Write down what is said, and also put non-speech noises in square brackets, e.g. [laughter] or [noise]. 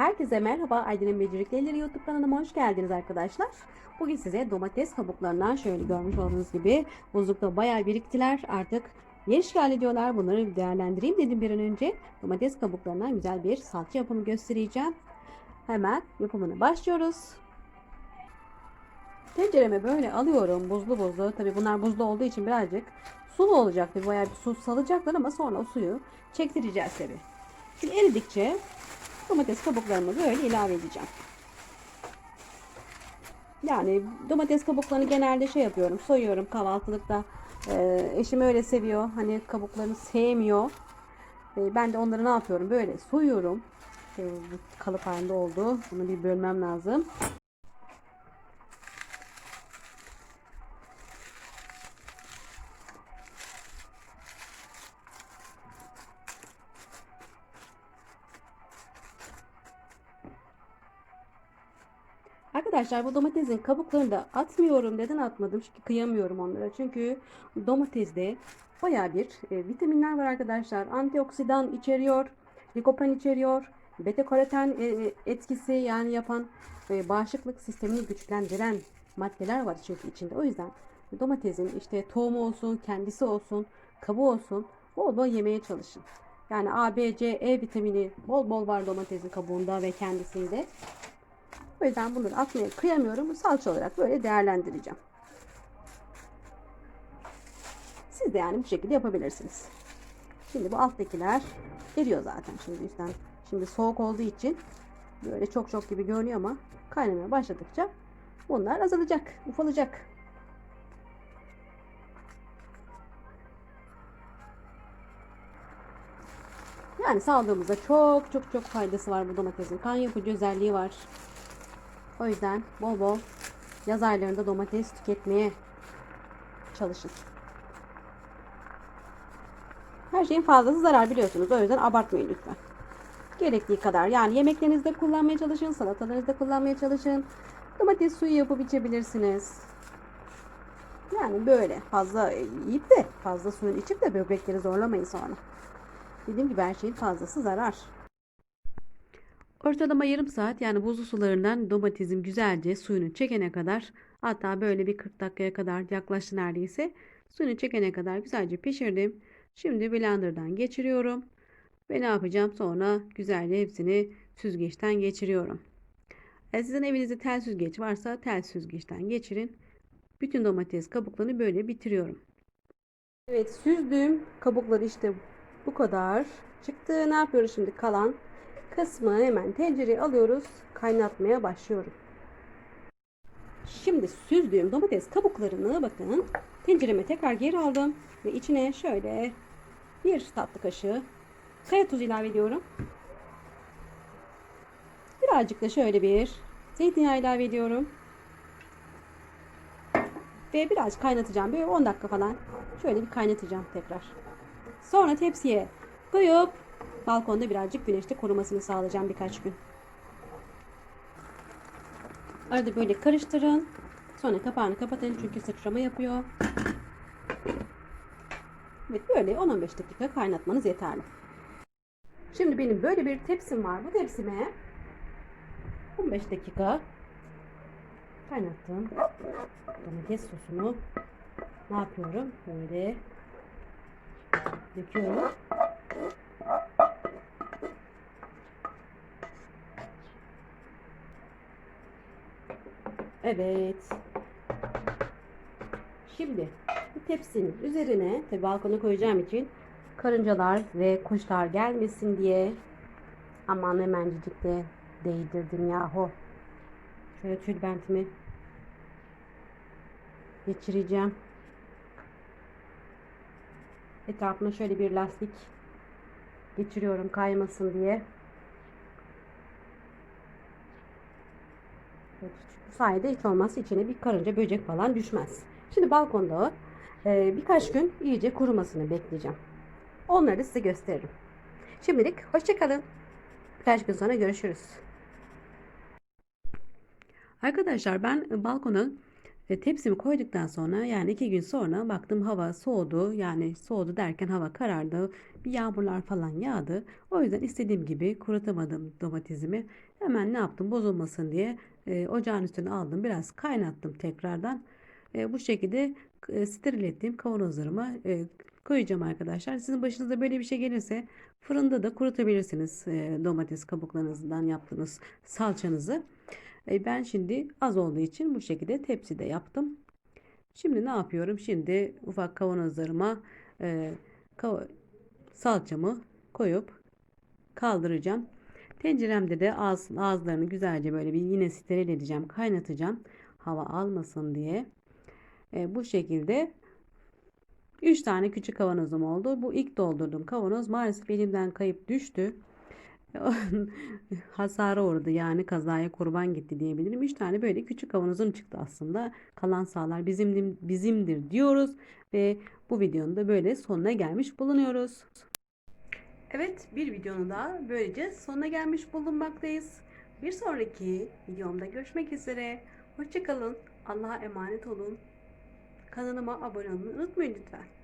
Herkese merhaba Aydın'ın Becerikleri YouTube kanalıma hoş geldiniz arkadaşlar. Bugün size domates kabuklarından şöyle görmüş olduğunuz gibi buzlukta bayağı biriktiler. Artık yer işgal ediyorlar. Bunları bir değerlendireyim dedim bir an önce. Domates kabuklarından güzel bir salça yapımı göstereceğim. Hemen yapımına başlıyoruz. Tencereme böyle alıyorum buzlu buzlu. Tabi bunlar buzlu olduğu için birazcık sulu olacak. Tabi bayağı bir su salacaklar ama sonra o suyu çektireceğiz tabi. Şimdi eridikçe domates kabuklarımı böyle ilave edeceğim. Yani domates kabuklarını genelde şey yapıyorum, soyuyorum kahvaltılıkta. Ee, eşim öyle seviyor. Hani kabuklarını sevmiyor. Ee, ben de onları ne yapıyorum? Böyle soyuyorum. Ee, kalıp halinde oldu. Bunu bir bölmem lazım. Arkadaşlar bu domatesin kabuklarını da atmıyorum. Neden atmadım? Çünkü kıyamıyorum onlara. Çünkü domatesde baya bir e, vitaminler var arkadaşlar. Antioksidan içeriyor. Likopen içeriyor. Beta karoten e, e, etkisi yani yapan e, bağışıklık sistemini güçlendiren maddeler var çünkü içinde. O yüzden domatesin işte tohumu olsun, kendisi olsun, kabuğu olsun bol bol yemeye çalışın. Yani A, B, C, E vitamini bol bol var domatesin kabuğunda ve kendisinde. O yüzden bunları atmaya kıyamıyorum. Salça olarak böyle değerlendireceğim. Siz de yani bu şekilde yapabilirsiniz. Şimdi bu alttakiler eriyor zaten şimdi üstten. Şimdi soğuk olduğu için böyle çok çok gibi görünüyor ama kaynamaya başladıkça bunlar azalacak, ufalacak. Yani sağlığımıza çok çok çok faydası var bu domatesin. Kan yapıcı özelliği var. O yüzden bol bol yaz aylarında domates tüketmeye çalışın. Her şeyin fazlası zarar biliyorsunuz. O yüzden abartmayın lütfen. Gerektiği kadar yani yemeklerinizde kullanmaya çalışın, salatalarınızda kullanmaya çalışın. Domates suyu yapıp içebilirsiniz. Yani böyle fazla yiyip de fazla suyun içip de böbrekleri zorlamayın sonra. Dediğim gibi her şeyin fazlası zarar. Ortalama yarım saat yani buzlu sularından domatesin güzelce suyunu çekene kadar hatta böyle bir 40 dakikaya kadar yaklaştı neredeyse. Suyunu çekene kadar güzelce pişirdim. Şimdi blenderdan geçiriyorum. Ve ne yapacağım sonra güzelce hepsini süzgeçten geçiriyorum. E sizin evinizde tel süzgeç varsa tel süzgeçten geçirin. Bütün domates kabuklarını böyle bitiriyorum. Evet süzdüğüm kabukları işte bu kadar çıktı. Ne yapıyoruz şimdi kalan kısmı hemen tencereye alıyoruz. Kaynatmaya başlıyorum. Şimdi süzdüğüm domates kabuklarını bakın tencereme tekrar geri aldım ve içine şöyle bir tatlı kaşığı kaya tuzu ilave ediyorum. Birazcık da şöyle bir zeytinyağı ilave ediyorum. Ve biraz kaynatacağım. Böyle 10 dakika falan. Şöyle bir kaynatacağım tekrar. Sonra tepsiye koyup balkonda birazcık güneşte korumasını sağlayacağım birkaç gün. Arada böyle karıştırın. Sonra kapağını kapatın çünkü sıçrama yapıyor. Evet böyle 10-15 dakika kaynatmanız yeterli. Şimdi benim böyle bir tepsim var. Bu tepsime 15 dakika kaynattım. Domates sosunu ne yapıyorum? Böyle döküyorum. Evet. Şimdi bu tepsinin üzerine tabi balkona koyacağım için karıncalar ve kuşlar gelmesin diye aman hemencik de değdirdim yahu. Şöyle tülbentimi geçireceğim. Etrafına şöyle bir lastik geçiriyorum kaymasın diye. Bu sayede hiç olmazsa içine bir karınca böcek falan düşmez. Şimdi balkonda e, birkaç gün iyice kurumasını bekleyeceğim. Onları da size gösteririm. Şimdilik hoşçakalın. Birkaç gün sonra görüşürüz. Arkadaşlar ben balkona E, tepsimi koyduktan sonra yani iki gün sonra baktım hava soğudu. Yani soğudu derken hava karardı. Bir yağmurlar falan yağdı. O yüzden istediğim gibi kurutamadım domatesimi. Hemen ne yaptım bozulmasın diye e, ocağın üstüne aldım. Biraz kaynattım tekrardan. E, bu şekilde e, steril ettiğim kavanozlarıma e, koyacağım arkadaşlar. Sizin başınıza böyle bir şey gelirse fırında da kurutabilirsiniz e, domates kabuklarınızdan yaptığınız salçanızı. E, ben şimdi az olduğu için bu şekilde tepside yaptım. Şimdi ne yapıyorum? Şimdi ufak kavanozlarıma e, kava- salçamı koyup kaldıracağım. Tenceremde de ağız, ağızlarını güzelce böyle bir yine steril edeceğim, kaynatacağım. Hava almasın diye. E, bu şekilde 3 tane küçük kavanozum oldu. Bu ilk doldurduğum kavanoz maalesef elimden kayıp düştü. [laughs] Hasara uğradı yani kazaya kurban gitti diyebilirim. 3 tane böyle küçük kavanozum çıktı aslında. Kalan sağlar bizimdir, bizimdir diyoruz ve bu videonun da böyle sonuna gelmiş bulunuyoruz. Evet bir videonun da böylece sonuna gelmiş bulunmaktayız. Bir sonraki videomda görüşmek üzere. Hoşçakalın. Allah'a emanet olun. Kanalıma abone olmayı unutmayın lütfen.